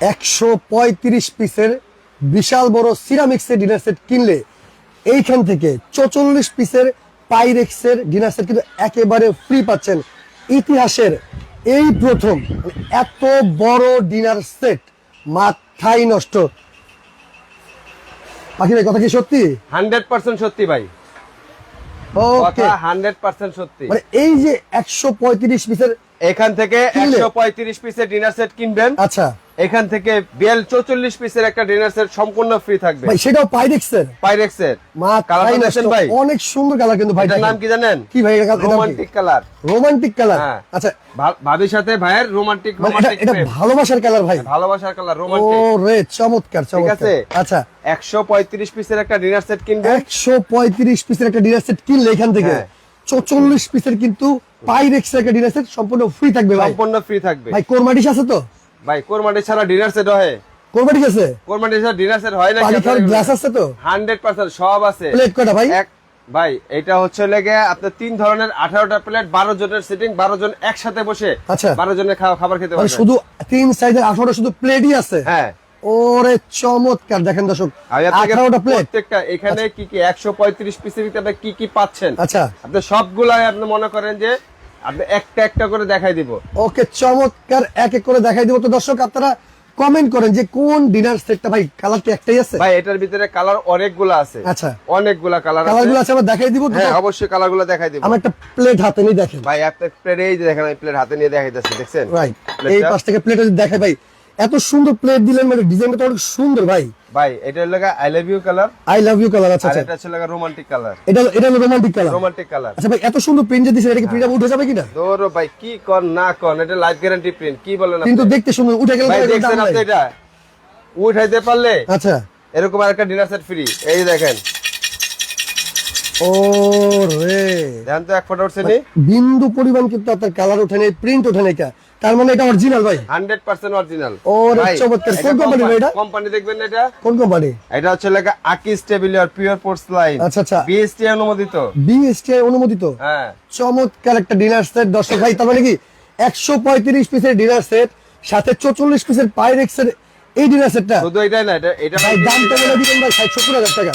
একশো পঁয়ত্রিশ পিসের বিশাল বড় সিরামিক্সের ডিনার সেট কিনলে এইখান থেকে চৌচল্লিশ পিসের পাইরেক্সের ডিনার সেট কিন্তু একেবারে ফ্রি পাচ্ছেন। ইতিহাসের এই প্রথম এত বড় ডিনার সেট মাথাই নষ্ট। পাখি ভাই কথা কি সত্যি? হান্ড্রেড পার্সেন্ট সত্যি ভাই। ওকে হান্ড্রেড পার্সেন্ট সত্যি। মানে এই যে একশো পঁয়ত্রিশ পিসের এখান থেকে একশো পঁয়ত্রিশ পিসের ডিনার সেট কিনবেন। আচ্ছা। এখান থেকে বিয়াল চৌচল্লিশ পিসের একটা ডিনার সেট সম্পূর্ণ ফ্রি থাকবে। সেটাও পাইরেক্সের পাইরেক্সের মা কালারটা দেখছেন ভাই। অনেক সুন্দর কালার কিন্তু ভাই নাম কি জানেন? কি ভাই রোমান্টিক কালার রোমান্টিক কালার হ্যাঁ। আচ্ছা। ভাবির সাথে ভাইয়ের রোমান্টিক মানে এটা ভালোবাসার কালার ভাই। ভালোবাসার কালার ও রোমান্টিক রে চমৎকার চমৎকার আছে? আচ্ছা। একশো পঁয়ত্রিশ পিসের একটা ডিনার সেট কিনবেন। একশো পঁয়ত্রিশ পিসের একটা ডিনার সেট কিনলে এখান থেকে। চৌচল্লিশ পিসের কিন্তু পাইরেক্স একটা ডিনার সেট সম্পূর্ণ ফ্রি থাকবে ভাই। সম্পূর্ণ ফ্রি থাকবে। ভাই কোরমাডিস আছে তো? ভাই কোরমাটি ছাড়া ডিনার সেট হয়। আছে? ছাড়া ডিনার সেট হয় না গ্লাস আছে তো? হান্ড্রেড পার্সেন্ট সব আছে। প্লেট কটা ভাই? এক ভাই এটা হচ্ছে লেগে আপনার তিন ধরনের আঠারোটা প্লেট বারো জনের সিটিং বারো জন একসাথে বসে আচ্ছা। বারো জনের খাবার খেতে মানে শুধু তিন সাইজের আঠারোটা শুধু প্লেটই আছে? হ্যাঁ। ওরে চমৎকার। দেখেন দর্শক আঠারোটা প্লেট প্রত্যেকটা এখানে কি কি একশো পঁয়ত্রিশ পিসের ভিতরে কি কি পাচ্ছেন? আচ্ছা। আপনি সবগুলাই আপনি মনে করেন যে আপনি একটা একটা করে দেখাই দিব। ওকে চমৎকার। এক এক করে দেখাই দিব। তো দর্শক আপনারা কমেন্ট করেন যে কোন ডিনার সেটটা ভাই কালার কি একটাই আছে? ভাই এটার ভিতরে কালার অনেকগুলা আছে। আচ্ছা। অনেকগুলা কালার কালারগুলো আছে আছে আমরা দেখাই দিব। তো? হ্যাঁ অবশ্যই কালারগুলো দেখাই দিব। আমার একটা প্লেট হাতে নিয়ে দেখেন। ভাই আপনার প্লেট এই যে দেখেন প্লেট হাতে নিয়ে দেখাইতেছি দেখছেন? রাইট এই পাশ থেকে প্লেট দেখাই ভাই এত সুন্দর প্লেট দিলেন মানে ডিজাইনটা তো অনেক সুন্দর ভাই। ভাই এটা হলো I love you colour I love you colour আচ্ছা আচ্ছা। এটা হচ্ছে রোমান্টিক কালার এটা এটা হলো রোমান্টিক কালার রোমান্টিক কালার আচ্ছা ভাই এত সুন্দর প্রিন্ট যে দিছে এটা কি প্রিন্ট উঠে যাবে কিনা? দৌড়ো ভাই কি কর না কর এটা লাইফ গ্যারান্টি প্রিন্ট কি বলেন কিন্তু দেখতে সুন্দর উঠে গেলে ভাই দেখছেন আপনি এটা? উঠাইতে পারলে? আচ্ছা। এরকম আর একটা ডিনার সেট ফ্রি এই দেখেন। ও রে। দেখেন তো এক ফটো উঠছে নি? বিন্দু পরিমাণ কিন্তু আপনার কালার ওঠে নেই প্রিন্ট ওঠে নেই কা। তার মানে এটা অরিজিনাল ভাই? হান্ড্রেড পার্সেন্ট অরিজিনাল ওরে চমৎকার। কোন company ভাই এটা? কোম্পানি দেখবেন না এটা? কোন কোম্পানি এটা হচ্ছে লেখা আকিস টেবিলিয়ার পিওর পোর্টস লাইন আচ্ছা, আচ্ছা। বিএসটি অনুমোদিত। বিএসটিআই অনুমোদিত। হ্যাঁ। চমৎকার একটা ডিনার সেট দর্শক ভাই তার মানে কি? একশো পঁয়ত্রিশ পিসের ডিনার সেট সাথে চৌচল্লিশ পিসের পাইরেক্সের এই ডিনার সেটটা শুধু এটাই না এটা এটা ভাই দাম তো বলে দিবেন ভাই ষাট সত্তর হাজার টাকা।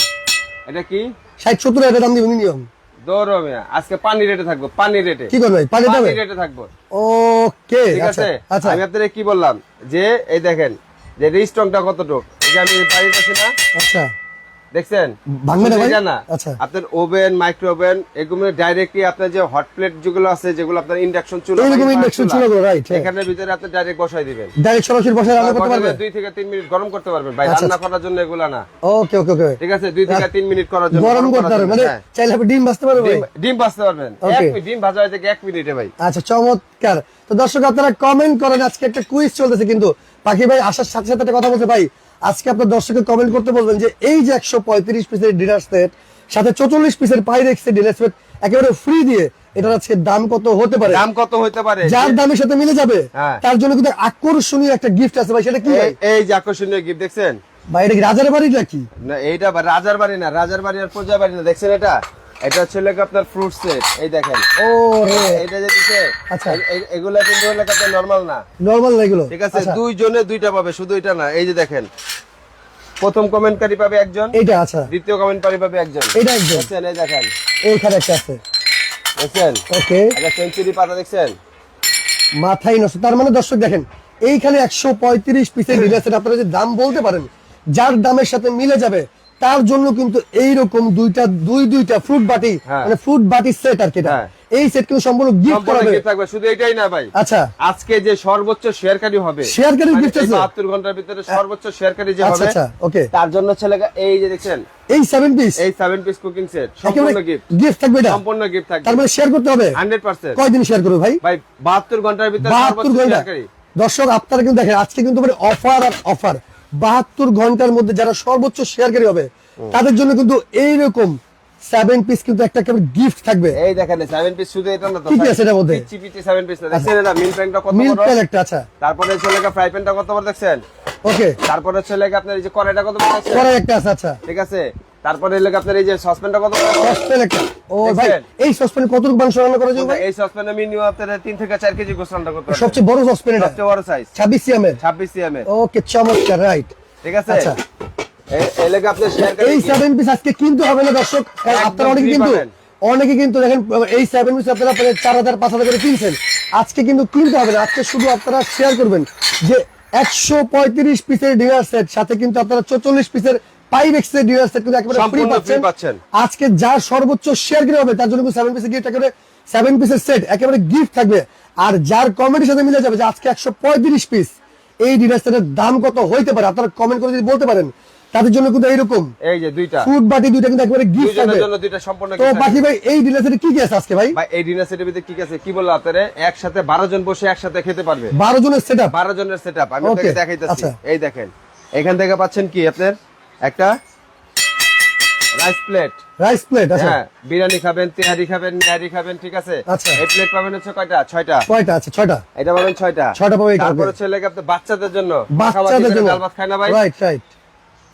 এটা কি? ষাট সত্তর হাজার দাম দিবেন নিয়ম দৌড়ো মিয়া। আজকে পানি রেটে থাকব পানি রেটে কি করবে? পানি পানি রেটে থাকব। ওকে ঠিক আচ্ছা আছে? আচ্ছা। আমি আপনাদের কি বললাম? যে এই দেখেন যে রিস্টংটা কতটুক? এই যে আমি বাড়িতে আছি না। আচ্ছা। দেখছেন? আচ্ছা। আপনার ওভেন মাইক্রো ওভেন এগুলো ডাইরেক্টলি আপনার যে হট প্লেট যেগুলো আছে যেগুলো আপনার ইন্ডাকশন চুলা চুলা, হ্যাঁ। ভিতরে আপনি ডাইরেক্ট বসাই দিবেন। ডাইরেক্ট সরাসরি বসে রান্না করতে পারবে দুই থেকে মিনিট গরম করতে পারবেন ভাই আচ্ছা, রান্না আচ্ছা। করার জন্য এগুলা না। ওকে ওকে ওকে ঠিক আছে? দুই থেকে মিনিট করার জন্য গরম করতে করার পারবে জন্য, মানে হ্যাঁ। চাইলে আপনি ডিম ভাজতে পারবে ডিম- ভাজতে পারবেন। এক মিনিট ডিম ভাজা এক মিনিটে ভাই। আচ্ছা চমৎকার। তো দর্শক আপনারা কমেন্ট করেন আজকে একটা কুইজ চলতেছে কিন্তু। পাখি ভাই আসার সাথে সাথে একটা কথা বলতে ভাই। আজকে আপনার দর্শকে কমেন্ট করতে বলবেন যে এই যে একশো পঁয়ত্রিশ পিসের ডিনার সেট সাথে চৌচল্লিশ পিসের পাইরেক্সের ডিনার সেট একেবারে ফ্রি দিয়ে এটার আজকে দাম কত হতে পারে? দাম কত হইতে পারে? যার দামের সাথে মিলে যাবে হ্যাঁ। তার জন্য কিন্তু আকর্ষণীয় একটা গিফট আছে ভাই সেটা কি এই- যে আকর্ষণীয় গিফট দেখছেন? ভাই এটা কি রাজার বাড়ি নাকি? না এইটা রাজার বাড়ি না রাজার বাড়ি আর প্রজা বাড়ি না দেখছেন এটা? এটা হচ্ছে লেগে আপনার ফ্রুট সেট এই দেখেন। ও রে এটা যে দিছে আচ্ছা। এগুলা কিন্তু হলে আপনার নরমাল না। নরমাল না এগুলো? ঠিক আছে আচ্ছা, দুইজনে দুইটা পাবে শুধু এটা না এই যে দেখেন। প্রথম কমেন্টকারী পাবে একজন এইটা আচ্ছা। দ্বিতীয় কমেন্টকারী পাবে একজন। এটা একদম দেখছেন এই দেখেন। এইখানে একটা আছে। দেখছেন? ওকে। একটা সেঞ্চুরি পাতা দেখছেন? মাথায় নষ্ট তার মানে দর্শক দেখেন এইখানে একশো পঁয়ত্রিশ পিসের রিলেসেট আপনারা যে দাম বলতে পারেন যার দামের সাথে মিলে যাবে তার জন্য কিন্তু এইরকম দুইটা দুই দুইটা ফ্রুট বাটি হ্যাঁ। মানে ফ্রুট বাটি সেট আর কি এটা। হ্যাঁ। এই সেট কিন্তু সম্পূর্ণ গিফট gift থাকবে শুধু এটাই না ভাই। আচ্ছা। আজকে যে সর্বোচ্চ শেয়ারকারী হবে শেয়ারকারী মানে gift এই আছে? 72 ঘণ্টার ভিতরে সর্বোচ্চ শেয়ারকারী যে আচ্ছা হবে আচ্ছা ওকে তার জন্য ছেলে এই যে দেখছেন এই সেভেন পিস এই সেভেন পিস কুকিং সেট সম্পূর্ণ গিফট গিফট থাকবে এটা। সম্পূর্ণ গিফট থাকবে। তার মানে শেয়ার করতে হবে। হান্ড্রেড পার্সেন্ট কয়দিন শেয়ার করবে ভাই? ভাই বাহাত্তর ঘণ্টার ভিতরে সর্বোচ্চ শেয়ারকারী। দর্শক আপনারা কিন্তু দেখেন আজকে কিন্তু মানে অফার আর অফার বাহাত্তর ঘণ্টার মধ্যে যারা সর্বোচ্চ শেয়ারকারী হবে তাদের জন্য কিন্তু এইরকম সেভেন পিস কিন্তু একটা গিফট থাকবে। এই দেখেন সেভেন পিস শুধু এটা না কি আছে এটার মধ্যে? পিচি পিচি সেভেন পিস দেখছেন এটা মিল প্যানটা কত বড়? মিল প্যান একটা আচ্ছা। তারপরে ছেলে ফ্রাই প্যানটা কত বড় দেখছেন? ওকে। তারপরে ছেলে আপনার এই যে কড়াইটা কত বড় আছে? কড়াই একটা আছে আচ্ছা। ঠিক আছে? তারপরে এলে আপনার এই যে কত? একটা। ও ভাই? এই কতটুকু মাংস রান্না করা যাবে ভাই? এই মিনিমাম আপনার তিন থেকে চার কেজি গোস রান্না করতে পারবেন সবচেয়ে বড় এটা? সবচেয়ে বড় সাইজ ছাব্বিশ সিএম এর? ছাব্বিশ সিএম এর। ওকে চমৎকার রাইট ঠিক আছে? আচ্ছা। এই- লেগে আপনার শেয়ার এই সেভেন পিস আজকে কিনতে হবে না দর্শক? কারণ আপনারা অনেকে কিন্তু অনেকে কিন্তু দেখেন এই সেভেন পিস আপনারা আপনারা চার হাজার পাঁচ হাজার করে কিনছেন। আজকে কিন্তু কিনতে হবে না আজকে শুধু আপনারা শেয়ার করবেন যে একশো পঁয়ত্রিশ পিসের ডিনার সেট সাথে কিন্তু আপনারা চৌচল্লিশ পিসের পাইরেক্সের ডিনার সেট কিন্তু একেবারে ফ্রি পাচ্ছেন। আজকে যার সর্বোচ্চ শেয়ার কিনে হবে তার জন্য সেভেন পিসের গিফট একেবারে সেভেন পিসের সেট একেবারে গিফট থাকবে। আর যার কমেন্টের সাথে মিলে যাবে যে আজকে একশো পঁয়ত্রিশ পিস এই ডিনার সেটের দাম কত হইতে পারে আপনারা কমেন্ট করে যদি বলতে পারেন তাদের জন্য কিন্তু এইরকম। এই যে দুইটা। ফুড বাটি দুইটা কিন্তু একেবারে গিফট থাকবে। জন্য দুইটা সম্পূর্ণ তো বাকি ভাই এই ডিনার সেটে কি কি আছে আজকে ভাই? ভাই এই ডিনার সেটের ভিতরে কি কি আছে? কি বলল আপনারা? একসাথে বারো জন বসে একসাথে খেতে পারবে। বারো জনের সেট আপ বারো জনের সেট আপ আমি আপনাকে দেখাইতেছি। আচ্ছা। এই দেখেন এখান থেকে পাচ্ছেন কি আপনার? একটা রাইস প্লেট রাইস প্লেট আচ্ছা। হ্যাঁ বিরিয়ানি খাবেন তেহারি খাবেন নিহারি খাবেন ঠিক আছে? আচ্ছা। এই প্লেট পাবেন হচ্ছে কয়টা? ছয়টা। কয়টা আছে ছয়টা। এটা পাবেন ছয়টা। ছয়টা পাবে এই তারপরে কালকে। ছেলে আপনার বাচ্চাদের জন্য বাচ্চাদের জন্য। ডাল ভাত খায় না ভাই? রাইট রাইট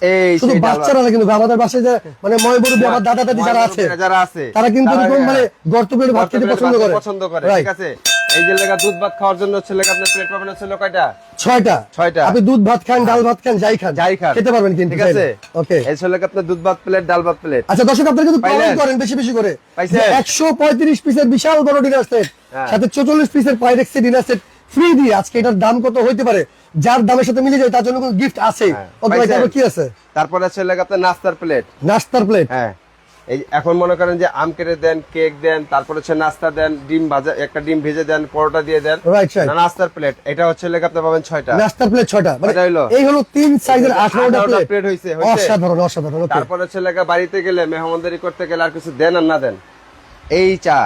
এই শুধু। বাচ্চারা না কিন্তু আমাদের বাসায় যে মানে ময় মুরব্বী আমার দাদা দাদি যারা আছে যারা আছে। তারা কিন্তু হ্যাঁ, মানে গর্ত পেটে ভাত খেতে পছন্দ করে। পছন্দ করে ঠিক আছে? এই যে দুধ ভাত খাওয়ার জন্য আপনার প্লেট পাবেন হচ্ছে কয়টা? ছয়টা। ছয়টা। আপনি দুধ ভাত খান ডাল ভাত খান যাই খান। যাই খান। খেতে পারবেন কিন্তু ঠিক আছে? ওকে এই ছেলে আপনার দুধ ভাত প্লেট ডাল ভাত প্লেট আচ্ছা দর্শক আপনারা কিন্তু? কমেন্ট করেন বেশি বেশি করে। পাইছেন? একশো পঁয়ত্রিশ পিসের বিশাল বড় ডিনার সেট হ্যাঁ। সাথে চৌচল্লিশ পিসের পাইরেক্স ডিনার সেট ফ্রি দিয়ে আজকে এটার দাম কত হইতে পারে যার দামের সাথে মিলে যায় তার জন্য কোনো গিফট আছে। হ্যাঁ, কি আছে? তারপরে ছেলে আপনার নাস্তার প্লেট নাস্তার প্লেট হ্যাঁ। এই এখন মনে করেন যে আম কেটে দেন কেক দেন তারপরে হচ্ছে নাস্তা দেন ডিম ভাজা একটা ডিম ভেজে দেন পরোটা দিয়ে দেন। নাস্তার প্লেট এটা হচ্ছে লেগে আপনি পাবেন ছয়টা। নাস্তার প্লেট ছয়টা। মানে হইল? এই হলো তিন সাইজের আঠারোটা 18টা প্লেট হইছে? অসাধারণ অসাধারণ তারপরে হচ্ছে লেগে বাড়িতে গেলে মেহমানদারি করতে গেলে আর কিছু দেন আর না দেন। এই চা।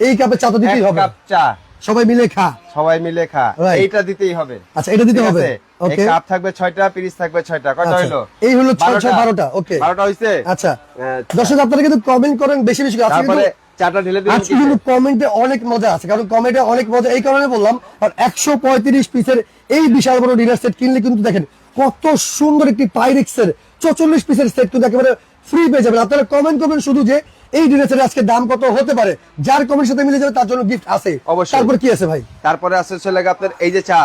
এই কাপে চা তো দিতেই হবে। কাপ চা। সবাই মিলে খা। সবাই মিলে খা। এইটা দিতেই হবে। আচ্ছা এটা দিতে হবে? আছে? ওকে কাপ থাকবে ছয়টা পিরিচ থাকবে ছয়টা। কয়টা আচ্ছা, হইল? এই হলো ছয় ছয় বারোটা। ওকে বারোটা হইছে? আচ্ছা। হ্যাঁ, দর্শক আপনারা কিন্তু কমেন্ট করেন বেশি বেশি করে। তারপরে কিন্তু- চাটা ঢেলে দিবেন আজকে কিন্তু কমেন্টে অনেক মজা আছে কারণ কমেন্টে অনেক মজা। এই কারণে বললাম আর একশো পঁয়ত্রিশ পিসের এই বিশাল বড় ডিনার সেট কিনলে কিন্তু দেখেন কত সুন্দর একটি পাইরিক্সের চৌচল্লিশ পিসের সেট কিন্তু একেবারে ফ্রি পেয়ে যাবেন। আপনারা কমেন্ট করবেন শুধু যে এই ডিনার আজকে দাম কত হতে পারে? যার কমের সাথে মিলে যাবে তার জন্য গিফট আছে। অবশ্যই। তারপর কি আছে ভাই? তারপরে আছে ছেলে আপনার এই যে চা।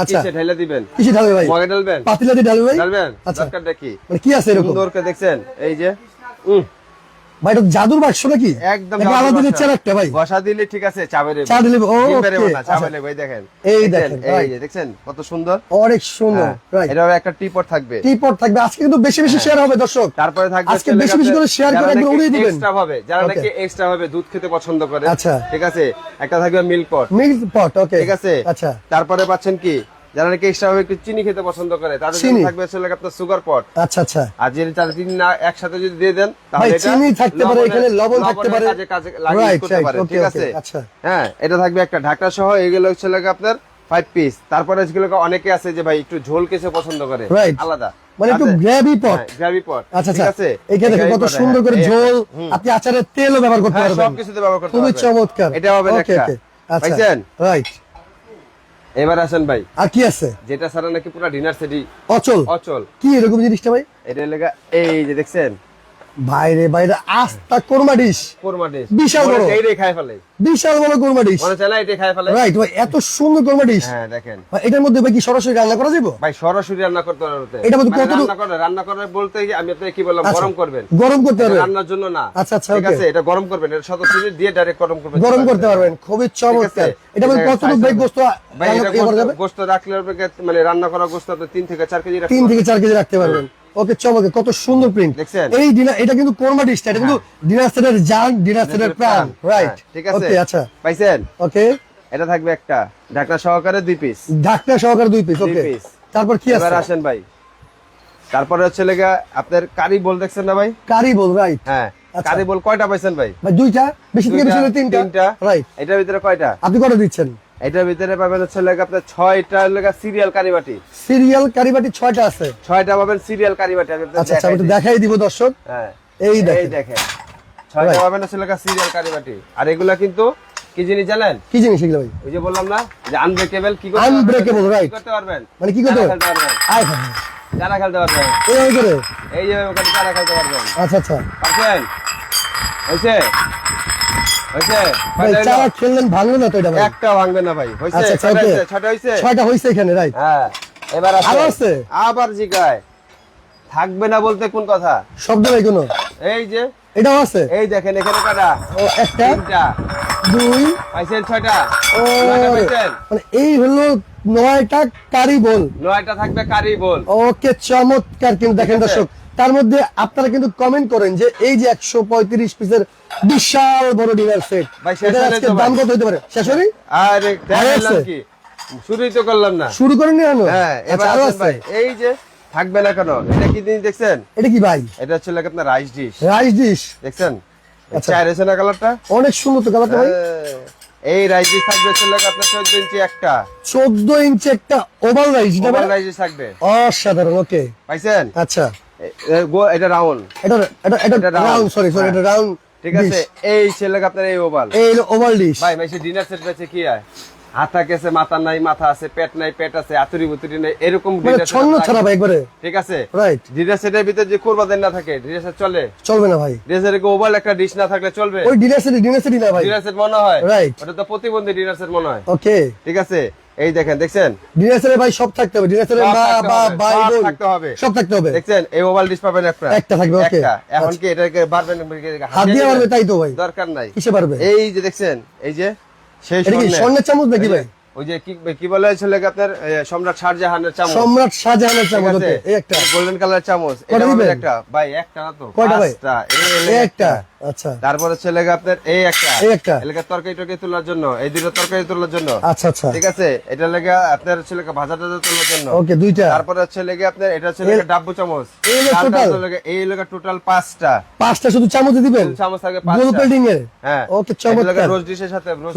আচ্ছা। কিসে ঢেলে দিবেন? কিছু ঢালবে ভাই? মগে ঢালবেন? পাতিলাতে ঢালবে ভাই? ঢালবেন? আচ্ছা। কি? মানে কি আছে এরকম? সুন্দর করে দেখছেন? এই যে ভাই এটা জাদুর বাক্স নাকি? একদম আলাদা দিচ্ছে একটা ভাই। বসা দিলে ঠিক আছে চা চা দিলে- ও, okay, চা। বেরে ভাই দেখেন। এই দেখেন, এই যে দেখছেন কত সুন্দর? অনেক সুন্দর হ্যাঁ, এটার একটা টিপট থাকবে। টিপট থাকবে। আজকে কিন্তু বেশি বেশি শেয়ার হবে দর্শক। তারপরে থাকবে আজকে বেশি বেশি করে শেয়ার করে একদম উড়িয়ে দিবেন। এক্সট্রা ভাবে যারা নাকি এক্সট্রা ভাবে দুধ খেতে পছন্দ করে আচ্ছা। ঠিক আছে? একটা থাকবে মিল্ক পট মিল্ক পট ওকে ঠিক আছে? আচ্ছা। তারপরে পাচ্ছেন কি? যারা নাকি এক্সট্রা একটু চিনি খেতে পছন্দ করে তাদের জন্য থাকবে ছেলে আপনার সুগার পট আচ্ছা আচ্ছা। আর যদি তারা চিনি না একসাথে যদি দিয়ে দেন তাহলে চিনি থাকতে পারে এখানে লবণ থাকতে পারে। কাজে কাজে লাগিয়ে করতে পারে ঠিক আছে? আচ্ছা। হ্যাঁ এটা থাকবে একটা ঢাকনা সহ এগুলো হচ্ছে লাগে আপনার ফাইভ পিস তারপরে অনেকে আছে যে ভাই একটু ঝোল কেসে পছন্দ করে. আলাদা। মানে একটু গ্রেভি পট গ্রাভি পট আচ্ছা আচ্ছা। এখানে দেখেন কত সুন্দর করে হ্যাঁ, ঝোল আপনি আচারের তেলও ব্যবহার করতে হ্যাঁ পারবেন। সব কিছুতে ব্যবহার করতে খুবই চমৎকার। এটা হবে একটা। আচ্ছা। রাইট এবার আসেন ভাই। আর কি আছে? যেটা ছাড়া নাকি পুরো ডিনার সেটি অচল? অচল। কি এরকম জিনিসটা ভাই? এটা লেগা এই যে দেখছেন? বাইরে বাইরে আস্তা কোরমা ডিশ। কোরমা ডিশ। বিশাল বড়। এইটাই খায় ফেলে। বিশাল বড় কোরমা ডিশ। মনে না এটাই খায় ফেলে? রাইট ভাই এত সুন্দর কোরমা ডিশ। হ্যাঁ দেখেন। এটার মধ্যে ভাই কি সরাসরি রান্না করা যাবে ভাই সরাসরি রান্না করতে পারবে এটা মধ্যে মানে কতটুকু- রান্না করে রান্না করে বলতে আমি আপনাকে কি বললাম আচ্ছা, গরম করবেন। গরম করতে পারবেন রান্নার জন্য না। আচ্ছা, আচ্ছা, ঠিক আছে এটা গরম করবেন। এটা সদস্য দিয়ে ডাইরেক্ট গরম করবেন। গরম করতে পারবেন। খুবই চমৎকার। এটা মধ্যে কতটুকু ভাই গোস্ত ভাই এটা গোস্ত- রাখলে মানে রান্না করা গোস্ত আপনি তিন থেকে চার কেজি রাখতে তিন পারবেন। থেকে চার কেজি রাখতে পারবেন। ওকে চমৎকার কত সুন্দর প্রিন্ট দেখছেন? এই ডিনার এটা কিন্তু কোরমা ডিশটা এটা কিন্তু ডিনার সেটের জান ডিনার সেটের প্রাণ রাইট হ্যাঁ, ঠিক আছে। ওকে আচ্ছা। পাইছেন? ওকে এটা থাকবে একটা। ঢাকনা সহকারে দুই পিস ঢাকনা সহকারে দুই পিস ওকে তারপর কি এবার আছে? আসেন ভাই। তারপরে হচ্ছে লেগা আপনার কারি বল দেখছেন না ভাই? কারি বল রাইট হ্যাঁ আচ্ছা। কারি বল কয়টা পাইছেন ভাই? ভাই দুইটা? বেশি থেকে বেশি তিনটা তিনটা। রাইট এটার ভিতরে কয়টা? আপনি কটা দিচ্ছেন? এটার ভিতরে পাবেন হচ্ছে লেগা আপনার ছয়টা লেগা সিরিয়াল কারি বাটি সিরিয়াল কারি বাটি ছয়টা আছে। ছয়টা পাবেন সিরিয়াল কারি বাটি আমি আপনাদের আচ্ছা আচ্ছা দেখাই দিব দর্শক। হ্যাঁ এই দেখেন। ছয়টা পাবেন হচ্ছে লেগা সিরিয়াল কারি বাটি আর এগুলা কিন্তু কি জিনিস জানেন? কি জিনিস এগুলো ভাই? ওই যে বললাম না যে আনব্রেকেবল কি করতে right. কি করতে পারবেন? মানে কি করতে পারবেন? আয় হায়। চারা খেলতে পারবেন। এই করে? এই যে ওখানে চারা খেলতে পারবেন। আচ্ছা আচ্ছা। পারছেন? ভাই কয়টা চারা খেললেন ভাঙলো না তো এটা একটা ভাঙবে না ভাই। হয়েছে? ছয়টা হয়েছে? ছয়টা হয়েছে? এখানে রাইট। হ্যাঁ এবার আছে? আছে? আবার জিগায়। থাকবে না বলতে কোন কথা? শব্দ নাই কোনো? এই যে এটাও আছে? এই দেখেন এখানে কটা একটা তিনটা। দুই পাইছেন ছয়টা? ও মানে এই হলো নয়টা কারি বল। নয়টা থাকবে কারি বল। ওকে চমৎকার কিন্তু দেখেন দর্শক তার মধ্যে আপনারা কিন্তু কমেন্ট করেন যে এই যে একশো পঁয়ত্রিশ পিসের বিশাল বড় ডিনার সেট দাম কত হতে পারে? শেষ হয়নি? শুরুই তো করলাম না। শুরু করেন হ্যাঁ আচ্ছা, এই যে থাকবে না কেন? এটা কি জিনিস দেখছেন? এটা কি ভাই? এটা হচ্ছে লাগে আপনার রাইস ডিশ রাইস ডিশ দেখছেন? আচ্ছা। চায়ের হয়েছে না কালারটা? অনেক সুন্দর তো কালারটা ভাই। এই রাইস ডিশ থাকবে হচ্ছে আপনার চোদ্দ ইঞ্চি একটা। চোদ্দ ইঞ্চি একটা ওভাল রাইস ওভার রাইস থাকবে। অসাধারণ ওকে পাইছেন? আচ্ছা। এটা রাউন্ড এটা এটা এটা এটা রাউন্ড সরি সরি। এটা রাউন্ড ঠিক আছে এই ছেলে আপনার এই ওভাল। এই ওভাল ডিশ ভাই মাইসে ডিনার সেট বেচে কি হয় হাতা গেছে মাথা নাই মাথা আছে পেট নাই পেট আছে আতুরি বুতুরি নাই এরকম dinner set ছন্ন ছাড়া ভাই একবারে। ঠিক আছে? রাইট ডিনার সেটের ভিতরে যে কোরবা দেন না থাকে ডিনার সেট চলে? চলবে না ভাই। ডিনার সেটে ওভাল একটা ডিশ না থাকলে চলবে? ওই ডিনার সেটি ডিনার সেটি না ভাই। ডিনার সেট মনে হয়? Right. ওটা তো প্রতিবন্ধী ডিনার সেট মনে হয়। ওকে ঠিক আছে? এই দেখেন দেখছেন? সেটে ভাই সব থাকতে হবে সব বা ভাই সব থাকতে হবে। সব থাকতে হবে। দেখছেন? এই ওভাল ডিশ পাবেন একটা। একটা থাকবে. একটা। এখন আচ্ছা। কি এটাকে বারবেন হাত দিয়ে পারবে তাই তো ভাই। দরকার নাই। কিসে পারবে এই যে দেখছেন এই যে সেই স্বর্ণের- চামচ নাকি ভাই? ওই যে কি কি বলে ছেলে আপনার? সম্রাট শাহজাহানের চামচ। সম্রাট শাহজাহানের চামচ এই একটা। গোল্ডেন কালার চামচ। এটা একটা। ভাই একটা না তো। কয়টা ভাই? এই একটা। আচ্ছা। তারপরে ছেলে আপনার এই একটা। এই একটা। এলাকা তরকারি টরকারি তোলার জন্য। এই দুটো তরকারি তোলার জন্য। আচ্ছা আচ্ছা। ঠিক আছে? এটা লেগে আপনার ছেলে ভাজা টাজা তোলার জন্য। ওকে দুইটা। তারপরে হচ্ছে লেগে আপনার এটা হচ্ছে লেগে ডাব্বু চামচ। এই? হচ্ছে এই লেগে টোটাল পাঁচটা। পাঁচটা শুধু চামচ দিবেন? চামচ গোল পাঁচটা। প্লেটিং এর? হ্যাঁ। ওকে চমৎকার। রোজ ডিশের সাথে রোজ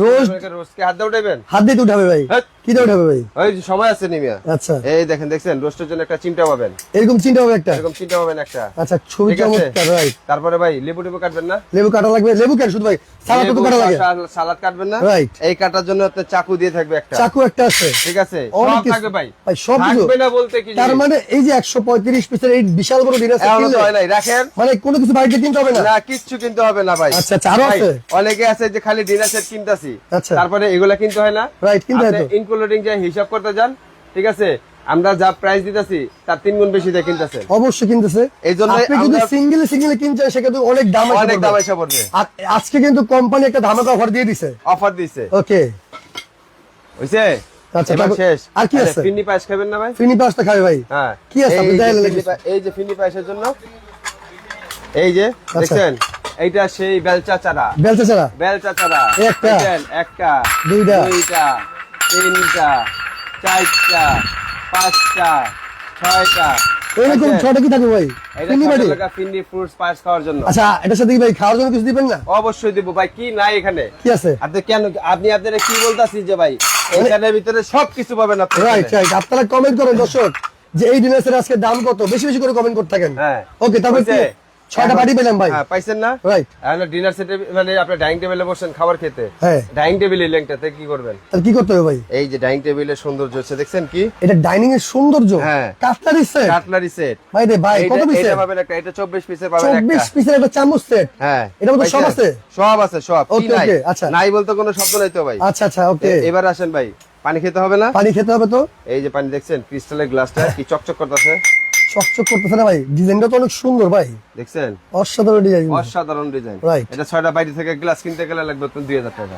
রোজ কি হাত দিয়ে উঠাবেন হাত দিয়ে উঠাবে ভাই। হ্যাঁ। কি দিয়ে উঠাবে ভাই? ওই সময় আছে নিমিয়া। আচ্ছা। এই দেখেন দেখছেন? রোস্টের জন্য একটা চিমটা পাবেন। এরকম চিন্তা হবে একটা? এরকম চিমটা পাবেন একটা। আচ্ছা ছবি চমৎকার রাইট তারপরে ভাই লেবু টেবু কাটবেন না? লেবু কাটা লাগবে। লেবু কেন? শুধু ভাই সালাদ তো কাটা লাগে? সালাদ কাটবেন না। Right. এই কাটার জন্য আপনার চাকু দিয়ে থাকবে একটা। চাকু একটা আছে। ঠিক আছে? সব থাকবে ভাই। ভাই, সব কিছু। থাকবে না বলতে কি তার মানে এই যে একশো পঁয়ত্রিশ পিসের এই বিশাল বড় ডিনার হয় রাখেন। মানে কোনো কিছু বাড়িতে কিনতে হবে না? না কিচ্ছু কিনতে হবে না ভাই। আচ্ছা, আচ্ছা, আরও আছে? অনেকে আছে যে খালি ডিনার সেট কিনতাছি। আচ্ছা। তারপরে এগুলা কিনতে হয় না। Right, কিনতে হয়। ইনক্লুডিং যে হিসাব করতে যান ঠিক আছে? আমরা যা প্রাইস দিতেছি তার তিন গুণ বেশি দিয়ে কিনতেছে। অবশ্যই কিনতেছে। এই জন্যই আপনি যদি সিঙ্গেল সিঙ্গেল কিনছেন সেক্ষেত্রে অনেক দাম অনেক দাম এসে পড়বে। আজকে কিন্তু কোম্পানি একটা ধামাকা অফার দিয়ে দিছে। অফার দিছে। ওকে হইছে? আচ্ছা, শেষ। আর কি আছে? পায়েস খাবেন না ভাই? ফিনি খাবে ভাই। হ্যাঁ। কি আছে? আপনি এই যে পায়েসের জন্য এই যে আচ্ছা। দেখছেন? এইটা সেই বেলচা চারা। বেলচা ছাড়া বেলচা চারা। একটা? একটা দুইটা, দুইটা তিনটা চারটা। পাঁচটা ছয়টা। এরকম ছটা কি থাকবে ভাই? এটা ফিনি বাড়ি ছোট লাগা ফিন্নি ফ্রুটস পায়েস খাওয়ার জন্য। আচ্ছা এটার সাথে ভাই খাওয়ার জন্য কিছু দিবেন না? অবশ্যই দিব ভাই কি নাই এখানে? কি আছে? আপনি কেন আপনি আপনারা কি বলতাছি যে ভাই এখানের ভিতরে সবকিছু পাবেন আপনি রাইট রাইট আপনারা কমেন্ট করেন দর্শক যে এই ডিনার্সের আজকে দাম কত? বেশি বেশি করে কমেন্ট করতে থাকেন। হ্যাঁ। ওকে তারপর কি? হয়েছে? ছয়টা পেলাম ভাই। হ্যাঁ পাইছেন না? রাইট ডিনার সেটে মানে আপনি ডাইনিং টেবিলে বসেন খাবার খেতে। হ্যাঁ। ডাইনিং লেংটাতে কি করবেন? কি করতে হবে ভাই? এই যে ডাইনিং টেবিলের সৌন্দর্য হচ্ছে দেখছেন কি? এটা ডাইনিং এর সৌন্দর্য? হ্যাঁ। কাটলারি সেট কাটলারি সেট ভাই রে ভাই কত পিসের এটা পাবেন একটা এটা 24 পিসের পাবেন একটা। পিসের একটা চামচ সেট হ্যাঁ। মধ্যে সব আছে? সব আছে সব। কি Okay, নাই? আচ্ছা। নাই বলতে কোনো শব্দ নাই তো ভাই। আচ্ছা আচ্ছা ওকে এবার আসেন ভাই। পানি খেতে হবে না? পানি খেতে হবে তো? এই যে পানি দেখছেন ক্রিস্টালের গ্লাসটা কি চকচক করতেছে? চকচক করতেছে না ভাই। ডিজাইনটা তো অনেক সুন্দর ভাই। দেখছেন? অসাধারণ ডিজাইন। অসাধারণ ডিজাইন। Right. এটা ছয়টা বাইরে থেকে গ্লাস কিনতে গেলে লাগবে দুই হাজার টাকা।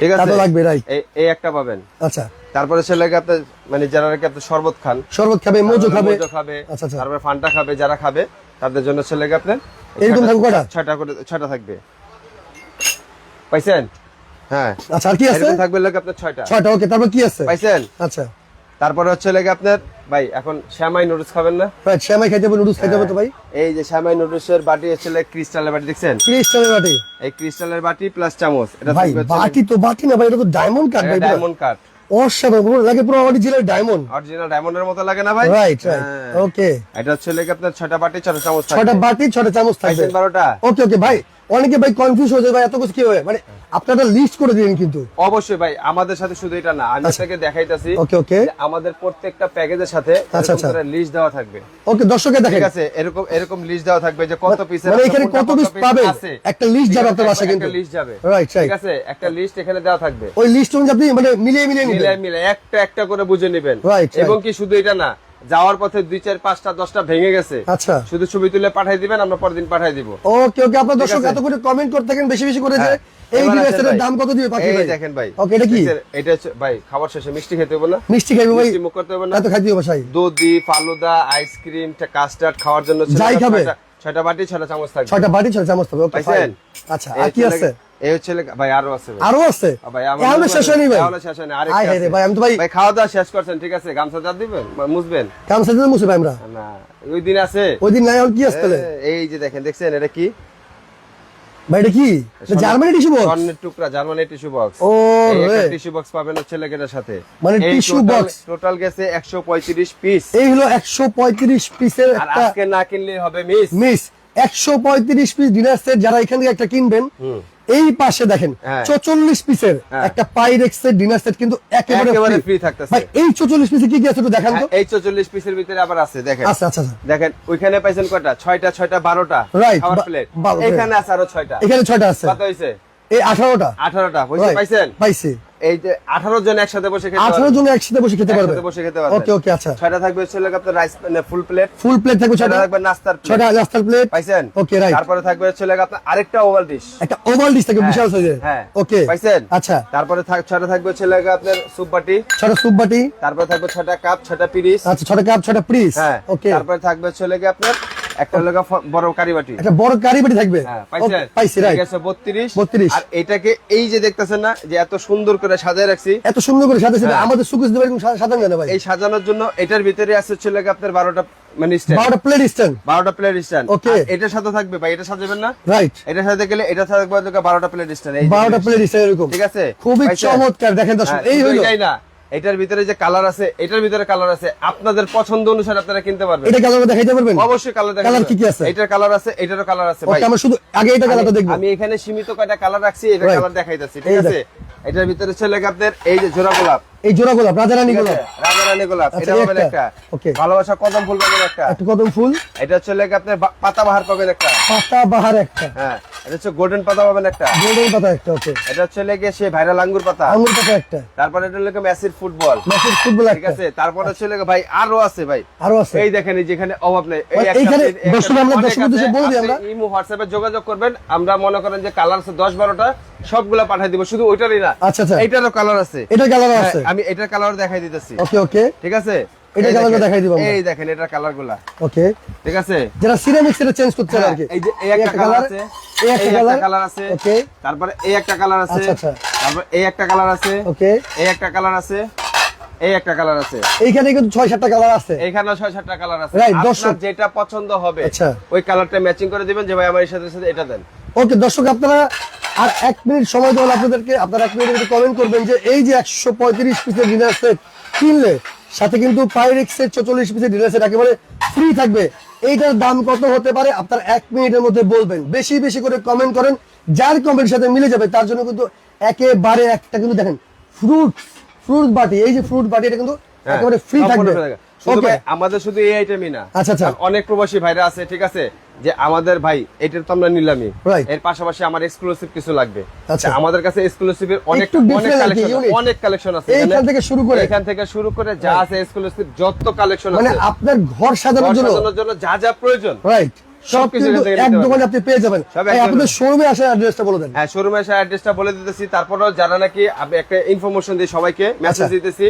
ঠিক আছে? লাগবে, right. এই- একটা পাবেন। আচ্ছা। তারপরে ছেলেকে আপনার মানে যারা নাকি আপনার শরবত খান শরবত খাবে মোজো খাবে। মোজো খাবে আচ্ছা, আচ্ছা। তারপরে ফান্টা খাবে যারা খাবে তাদের জন্য ছেলেকে আপনার এরকম ছয়টা- থাকবে কয়টা? ছয়টা করে ছয়টা থাকবে। পাইছেন? হ্যাঁ। আচ্ছা আর কি আছে? এরকম থাকবে লোক আপনার ছয়টা। ছয়টা ওকে তারপর কি আছে? পাইছেন? আচ্ছা। তারপরে হচ্ছে লেগে আপনার ভাই এখন শ্যামাই নুডলস খাবেন না? রাইট শ্যামাই খাইতে হবে নুডলস খাইতে হবে তো ভাই। এই যে শ্যামাই নুডলসের বাটি লেগে ক্রিস্টালের বাটি দেখছেন? ক্রিস্টালের বাটি। এই ক্রিস্টালের বাটি প্লাস চামচ এটা ভাই বাটি তো বাটি না ভাই এটা তো ডায়মন্ড কাট ভাই ডায়মন্ড কাট অসাধারণ লাগে পুরো অরিজিনাল ডায়মন্ড অরিজিনাল ডায়মন্ডের মতো লাগে না ভাই? রাইট রাইট হ্যাঁ। ওকে এটা হচ্ছে আপনার ছয়টা বাটি ছয়টা চামচ ছয়টা থাকবে। বাটি ছয়টা চামচ পাইছেন বারোটা। ওকে ওকে ভাই অনেকে ভাই কনফিউজ হয়ে যায় ভাই এত কিছু কি হয় মানে আপনারা লিস্ট করে দিলেন কিন্তু। অবশ্যই ভাই আমাদের সাথে শুধু এটা না আমি আপনাকে দেখাইতাছি ওকে ওকে আমাদের প্রত্যেকটা প্যাকেজের সাথে আচ্ছা, আচ্ছা। লিস্ট দেওয়া থাকবে। ওকে দর্শকে দেখেন। ঠিক আছে এরকম এরকম লিস্ট দেওয়া থাকবে যে কত পিস মানে এখানে কত পিস পাবেন একটা লিস্ট যাবে আপনার বাসা কিন্তু। লিস্ট যাবে। রাইট ঠিক আছে একটা লিস্ট এখানে দেওয়া থাকবে। ওই লিস্ট অনুযায়ী আপনি মানে মিলিয়ে মিলিয়ে মিলে নিবেন। মিলে একটা একটা করে বুঝে নেবেন. এবং কি শুধু এটা না যাওয়ার পথে দুই চার পাঁচটা দশটা ভেঙে গেছে। আচ্ছা। শুধু ছবি তুলে পাঠিয়ে দিবেন আমরা পরের দিন পাঠিয়ে দিব। ওকে ওকে আপনার দর্শক এত করে কমেন্ট করতে থাকেন বেশি বেশি করে যে হ্যাঁ। এই ডিভাইসের দাম কত দিবে পাখি এই ভাই? দেখেন ভাই। ওকে এটা কি? এটা ভাই খাবার শেষে মিষ্টি খেতে হবে না? মিষ্টি খাইবো ভাই। মিষ্টি মুখ করতে হবে না। এত খাইতে হবে ভাই। দুধি ফালুদা আইসক্রিম কাস্টার্ড খাওয়ার জন্য যাই খাবে। ছয়টা- বাটি ছয়টা চামচ থাকবে। ছয়টা বাটি ছয়টা চামচ হবে ওকে? আচ্ছা আর কি আছে? এই হচ্ছে ভাই আরও আছে আরও আছে? ভাই আমার শেষ হয়নি ভাই। এখনও শেষ হয়নি, আরেকটা আয় রে আছে। ভাই আমি তো ভাই ভাই খাওয়া দাওয়া শেষ করছেন ঠিক আছে? গামছা দাঁত দিবেন মুছবেন? কাম সাথে মুছে আমরা। না ওই দিন আছে। ওই দিন নাই কি আসতে এই যে দেখেন দেখছেন? এটা কি? ভাই এটা কি? জার্মানি টিস্যু বক্স স্বর্ণের টুকরা জার্মানি টিস্যু বক্স ও রে। টিস্যু বক্স পাবেন হচ্ছে লেগেটার সাথে। মানে tissue box। টোটাল গেছে 135 পিস এই হলো পিসের একটা আজকে না কিনলে হবে মিস মিস একশো পঁয়ত্রিশ পিস ডিনার সেট যারা এখান থেকে একটা কিনবেন এই পাশে দেখেন হ্যাঁ। চৌচল্লিশ পিসের হ্যাঁ। একটা পাইরেক্স এর ডিনার সেট কিন্তু একেবারে ফ্রি থাকতেছে। ভাই এই চৌচল্লিশ পিসে কি কি আছে একটু দেখান তো। এই 44 পিসের ভিতরে আবার আছে দেখেন। আচ্ছা আচ্ছা আচ্ছা। দেখেন ওইখানে পাইছেন কয়টা? ছয়টা ছয়টা বারোটা। Plate। এখানে আছে আরও ছয়টা। এখানে ছয়টা আছে। কত হয়েছে এই আঠারোটা। আঠারোটা হয়েছে পাইছেন? পাইছি। এই যে আঠারো জন একসাথে বসে খেতে আঠারো পারবেন। জন একসাথে বসে খেতে পারবে। বসে খেতে পারবেন। ওকে ওকে আচ্ছা। ছয়টা থাকবে হচ্ছে আপনার rice full plate full plate থাকবে ছয়টা থাকবে নাস্তার প্লেট ছয়টা রাস্তার প্লেট পাইছেন? ওকে রাইট তারপরে থাকবে হচ্ছে আপনার আরেকটা ওভাল ডিশ একটা ওভাল ডিশ থাকবে বিশাল সাইজের হ্যাঁ। ওকে পাইছেন? আচ্ছা। তারপরে ছয়টা থাকবে হচ্ছে আপনার সুপ বাটি। ছয়টা স্যুপ বাটি? তারপরে থাকবে ছয়টা কাপ ছয়টা পিরিস আচ্ছা ছয়টা কাপ ছয়টা পিস হ্যাঁ। ওকে তারপরে থাকবে হচ্ছে আপনার একটা বড় কারি বাটি একটা বড় কারি বাটি থাকবে? হ্যাঁ Okay, পাইছেন পাইছি রাইট আছে 32 32 আর এটাকে এই যে দেখতেছেন না যে এত সুন্দর করে সাজায় রাখছি। এত সুন্দর করে সাথে হ্যাঁ। আমাদের সাজানো না ভাই। এই সাজানোর জন্য এটার ভিতরে আছে লোক আপনার 12টা মানে স্ট্যান্ড বারোটা প্লেট স্ট্যান্ড 12টা প্লেট স্ট্যান্ড Okay. এটার সাথে থাকবে ভাই এটা সাজাবেন না? রাইট এটার সাথে গেলে এটা থাকবে 12টা প্লেট স্ট্যান্ড এই যে বারোটা জিনিস। প্লেট স্ট্যান্ড এরকম। ঠিক আছে? খুবই চমৎকার। দেখেন দর্শক হ্যাঁ, এই হইল না। এটার ভিতরে যে কালার আছে এটার ভিতরে কালার আছে। আপনাদের পছন্দ অনুসারে আপনারা কিনতে পারবেন। এটা কালার দেখাইতে পারবেন? অবশ্যই কালার দেখাই কালার কি কি আছে? এটার কালার আছে এটারও কালার আছে ভাই। আমি আমরা শুধু আগে এটা কালারটা দেখব। আমি এখানে সীমিত কয়টা কালার রাখছি এটা. কালার দেখাইতাছি ঠিক আছে? এটার ভিতরে ছেলে আপনাদের এই যে জোড়া গোলাপ এই জোড়া গোলাপ রাজা রানী গোলাপ। রাজা রানী গোলাপ আচ্ছা, এটা পাবেন একটা। Okay. ভালোবাসা কদম ফুল পাবেন একটা। একটা কদম ফুল। এটা হচ্ছে লেগে আপনার পাতা বাহার পাবেন একটা। পাতা বাহার একটা। হ্যাঁ এটা হচ্ছে গোল্ডেন পাতা পাবেন একটা। গোল্ডেন পাতা একটা ওকে। এটা হচ্ছে লেগে সে ভাইরাল আঙ্গুর পাতা। আঙুর পাতা একটা। তারপরে এটা লেগে ম্যাসির ফুটবল ম্যাচের ফুটবল ঠিক আছে তারপরে হচ্ছে লেগে ভাই আরও আছে ভাই। আরও আছে। এই দেখেন এই যেখানে অভাব নেই। এই এইখানে দর্শক আমরা দর্শক উদ্দেশ্যে। বলে দিই আমরা। ইমো হোয়াটসঅ্যাপে যোগাযোগ করবেন। আমরা মনে করেন যে কালার আছে দশ বারোটা সবগুলা পাঠিয়ে দিব। শুধু ওইটারই না। আচ্ছা আচ্ছা। এইটারও কালার আছে। এটা কালার হ্যাঁ, আছে। আমি এটার কালার দেখাই দিতেছি। ওকে ওকে। ঠিক আছে? এটার এই colour টা দেখেন, দেখাই দিব এই দেখেন এটার কালারগুলা। ওকে। ঠিক আছে? যারা সিরামিক্স এটা চেঞ্জ করতে চায় আর কি হ্যাঁ, এই যে এই একটা কালার আছে এই একটা কালার কালার আছে ওকে। তারপরে এই একটা কালার আছে আচ্ছা, আচ্ছা। তারপরে এই একটা কালার আছে ওকে। এই একটা কালার আছে এই একটা কালার আছে। এইখানে কিন্তু ছয় সাতটা কালার আছে। এখানে ছয় সাতটা কালার আছে। আপনার। যেটা পছন্দ হবে আচ্ছা। ওই কালারটা ম্যাচিং করে দিবেন যে ভাই আমার এর সাথে সাথে এটা দেন। ওকে দর্শক আপনারা আর এক মিনিট সময় দেওয়াল আপনাদেরকে আপনারা এক মিনিট কমেন্ট করবেন যে এই যে একশো পঁয়ত্রিশ পিসের ডিনার সেট কিনলে সাথে কিন্তু পাইরেক্সের চল্লিশ পিসের ডিনার সেট একেবারে ফ্রি থাকবে। এইটার দাম কত হতে পারে? আপনারা এক মিনিটের মধ্যে বলবেন। বেশি বেশি করে কমেন্ট করেন। যার কমেন্টের সাথে মিলে যাবে তার জন্য কিন্তু একেবারে একটা কিন্তু দেখেন ফ্রুট ফ্রুট বাটি এই যে ফ্রুট বাটি এটা কিন্তু হ্যাঁ, একেবারে ফ্রি থাকবে। আমাদের শুধু এই আইটেমই না। আচ্ছা, আচ্ছা। অনেক প্রবাসী ভাইরা আছে ঠিক আছে যে আমাদের ভাই এটার তো আমরা নিলামই। এর পাশাপাশি আমার এক্সক্লুসিভ কিছু লাগবে। আচ্ছা। আমাদের কাছে এক্সক্লুসিভের অনেক অনেক কালেকশন অনেক কালেকশন আছে। এখানে। থেকে শুরু করে। এখান থেকে শুরু করে যা আছে এক্সক্লুসিভ যত কালেকশন আছে। মানে আপনার ঘর সাজানোর জন্য। সাজানোর জন্য যা যা প্রয়োজন। রাইট সব সবকিছু এক দোকানে আপনি পেয়ে যাবেন। সব এক ভাই, আপনাদের শোরুমে আসার অ্যাড্রেসটা বলে দেন। হ্যাঁ শোরুমে এসে অ্যাড্রেসটা বলে দিতেছি। তারপরেও যারা নাকি আমি একটা ইনফরমেশন দিই সবাইকে মেসেজ আচ্ছা। দিতেছি।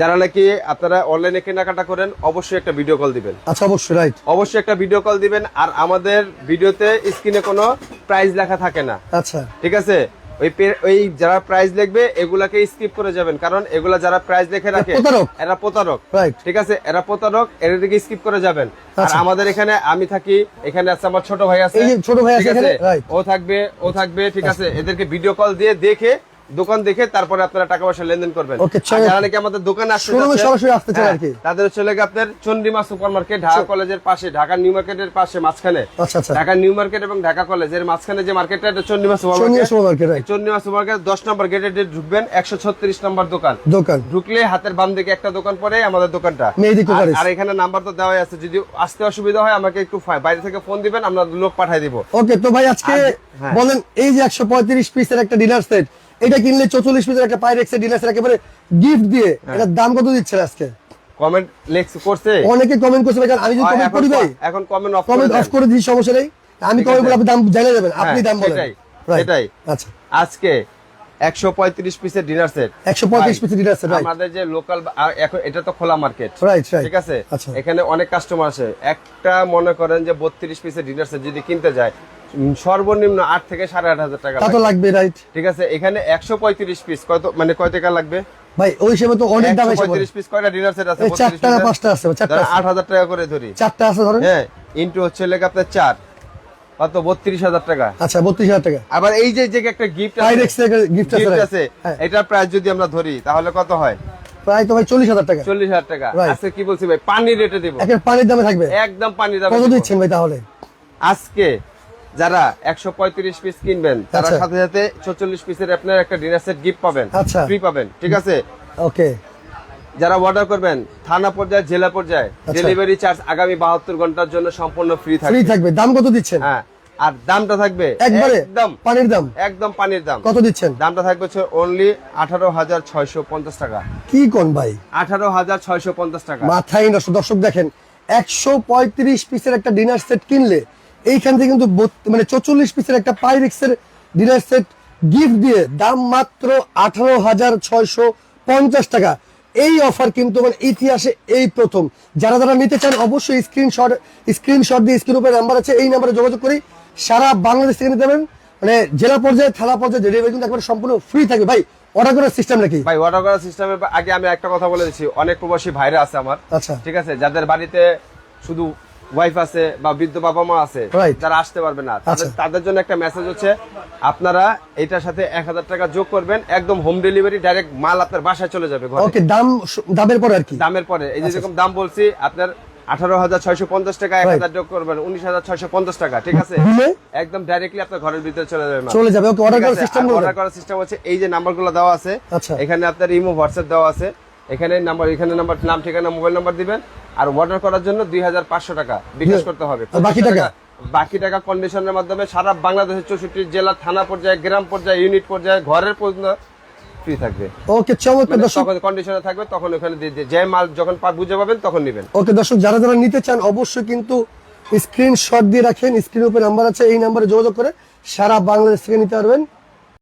যারা নাকি আপনারা অনলাইনে কেনাকাটা করেন অবশ্যই একটা ভিডিও কল দিবেন। আচ্ছা অবশ্যই রাইট অবশ্যই একটা ভিডিও কল দিবেন আর আমাদের ভিডিওতে স্ক্রিনে কোনো প্রাইস লেখা থাকে না। আচ্ছা। ঠিক আছে? ওই ওই যারা প্রাইস লিখবে এগুলাকে স্কিপ করে যাবেন কারণ এগুলা যারা প্রাইস লিখে রাখে। এরা প্রতারক। রাইট ঠিক আছে? এরা প্রতারক এর দিকে স্কিপ করে যাবেন। আর আচ্ছা। আমাদের এখানে আমি থাকি এখানে আছে আমার ছোট ভাই আছে। ছোট ভাই আছে. ও থাকবে ও থাকবে ঠিক আছে? এদেরকে ভিডিও কল দিয়ে দেখে দোকান দেখে তারপরে আপনারা টাকা পয়সা লেনদেন করবেন। চলো। যারা নাকি আমাদের দোকানে আসতে সরাসরি আসতে হ্যাঁ, আর কি। তাদের হচ্ছে লাগে আপনার চন্ডিমা সুপার মার্কেট ঢাকা কলেজের পাশে ঢাকা নিউ মার্কেটের পাশে মাঝখানে। আচ্ছা আচ্ছা। ঢাকা নিউ মার্কেট এবং ঢাকা কলেজের মাঝখানে যে মার্কেটটা এটা Chandima super market. Chandima super market দশ নম্বর গেটে ঢুকবেন একশো ছত্রিশ নম্বর দোকান। দোকান। ঢুকলে হাতের বাম দিকে একটা দোকান পরে আমাদের দোকানটা। আর- এখানে নাম্বার তো দেওয়াই আছে যদি আসতে অসুবিধা হয় আমাকে একটু বাইরে থেকে ফোন দিবেন আমরা লোক পাঠাই দিব। ওকে তো ভাই আজকে হ্যাঁ। বলেন এই যে একশো পঁয়ত্রিশ পিসের একটা ডিনার সেট এটা কিনলে চৌচল্লিশ পিসের একটা পাইরেক্সের ডিনার সেট একেবারে গিফট দিয়ে হ্যাঁ। এটার দাম কত দিচ্ছেন আজকে কমেন্ট লেখস করছে অনেকে কমেন্ট করছে ভাই আমি যদি কমেন্ট করি ভাই এখন কমেন্ট অফ কমেন্ট অফ করে দিই সমস্যা নেই আমি কমেন্ট। বলে আপনি দাম দেবেন আপনি হ্যাঁ, দাম বলেন. সেটাই। আচ্ছা আজকে একশো পঁয়ত্রিশ পিসের ডিনার সেট 135 পিসের set, right. আমাদের যে লোকাল এখন এটা তো খোলা মার্কেট. ঠিক আছে আচ্ছা। এখানে অনেক কাস্টমার আছে একটা মনে করেন যে বত্রিশ পিসের ডিনার সেট যদি কিনতে যায় সর্বনিম্ন আট থেকে সাড়ে আট হাজার টাকা তা তো লাগবে। রাইট ঠিক আছে এখানে একশো পঁয়ত্রিশ পিস কত মানে কয় টাকা লাগবে? ভাই ওই হিসেবে তো অনেক দাম পড়ে। পঁয়ত্রিশ পিস কয়টা ডিনার সেট আছে? এই 32 চারটা না আছে চারটা ধরেন আছে। আট হাজার টাকা করে ধরি। আছে ধরেন। হ্যাঁ ইন্টু হচ্ছে লেগে আপনার চার। কত বত্রিশ হাজার টাকা। আচ্ছা বত্রিশ হাজার টাকা। আবার এই যে যে একটা গিফট আছে গিফট আছে হ্যাঁ, এটার প্রাইস যদি আমরা ধরি তাহলে কত হয়? প্রায় তো ভাই চল্লিশ হাজার টাকা। চল্লিশ হাজার টাকা. আজকে কি বলছি ভাই? পানি রেটে দিব। পানির দামে থাকবে। একদম পানি দামে কত দিচ্ছেন ভাই তাহলে? আজকে যারা একশো পঁয়ত্রিশ পিস কিনবেন তারা আচ্ছা। সাথে সাথে চল্লিশ পিসের আপনার একটা ডিনার সেট গিফট পাবেন। আচ্ছা। ফ্রি পাবেন ঠিক আছে? ওকে। যারা অর্ডার করবেন থানা পর্যায়ে জেলা পর্যায়ে আচ্ছা। ডেলিভারি চার্জ আগামী বাহাত্তর ঘণ্টার জন্য সম্পূর্ণ ফ্রি থাকবে। ফ্রি থাকবে। থাকবে দাম কত দিচ্ছেন? হ্যাঁ আর দামটা থাকবে একবারে একদম পানির দাম? একদম পানির দাম। কত দিচ্ছেন? দামটা থাকবে হচ্ছে অনলি আঠারো হাজার ছয়শো পঞ্চাশ টাকা। কি কোন ভাই? আঠারো হাজার ছয়শো পঞ্চাশ টাকা। মাথায় নষ্ট। দর্শক দেখেন একশো পঁয়ত্রিশ পিসের একটা ডিনার সেট কিনলে এইখান থেকে কিন্তু মানে চৌচল্লিশ পিসের একটা পাইরেক্সের ডিনার সেট গিফট দিয়ে দাম মাত্র আঠারো হাজার ছয়শো পঞ্চাশ টাকা। এই অফার কিন্তু মানে ইতিহাসে এই প্রথম। যারা যারা নিতে চান অবশ্যই স্ক্রিনশট স্ক্রিনশট দিয়ে স্ক্রিন উপরে নাম্বার আছে এই নাম্বারে যোগাযোগ করি সারা বাংলাদেশ থেকে নিতে পারবেন। মানে জেলা পর্যায়ে থানা পর্যায়ে ডেলিভারি কিন্তু একবার সম্পূর্ণ ফ্রি থাকবে। ভাই অর্ডার করার সিস্টেম নাকি ভাই অর্ডার করার সিস্টেমের আগে আমি একটা কথা বলে দিচ্ছি। অনেক প্রবাসী ভাইরা আছে আমার। আচ্ছা। ঠিক আছে? যাদের বাড়িতে শুধু ওয়াইফ আছে বা বৃদ্ধ বাবা মা আছে. যারা আসতে পারবে না। তাদের আচ্ছা। জন্য একটা মেসেজ হচ্ছে আপনারা এটার সাথে এক হাজার টাকা যোগ করবেন একদম হোম ডেলিভারি ডাইরেক্ট মাল আপনার বাসায় চলে যাবে ওকে দাম দামের পরে আর কি? দামের পরে। এই যে আচ্ছা। যেরকম দাম বলছি আপনার আঠারো হাজার ছয়শো পঞ্চাশ টাকা এক হাজার যোগ করবেন উনিশ হাজার ছয়শো পঞ্চাশ টাকা ঠিক আছে? একদম ডাইরেক্টলি আপনার ঘরের ভিতরে চলে যাবে চলে যাবে। অর্ডার করার সিস্টেম অর্ডার করার সিস্টেম হচ্ছে এই যে নাম্বারগুলো দেওয়া আছে আচ্ছা। এখানে আপনার ইমো হোয়াটসঅ্যাপ দেওয়া আছে এখানে নাম্বার এখানে নাম্বার নাম ঠিকানা মোবাইল নাম্বার দিবেন আর অর্ডার করার জন্য দুই হাজার পাঁচশো টাকা বিকাশ করতে হবে। বাকি টাকা? বাকি টাকা কন্ডিশনের মাধ্যমে সারা বাংলাদেশের চৌষট্টি জেলা থানা পর্যায়ে গ্রাম পর্যায়ে ইউনিট পর্যায়ে ঘরের পর্যন্ত ফ্রি থাকবে। ওকে চমৎকার মানে দর্শক। কন্ডিশনে থাকবে তখন ওখানে দিয়ে যে মাল যখন বুঝে পাবেন তখন নেবেন। ওকে দর্শক যারা যারা নিতে চান অবশ্যই কিন্তু স্ক্রিনশট দিয়ে রাখেন। স্ক্রিন উপরে নাম্বার আছে এই নাম্বারে যোগাযোগ করে সারা বাংলাদেশ থেকে নিতে পারবেন।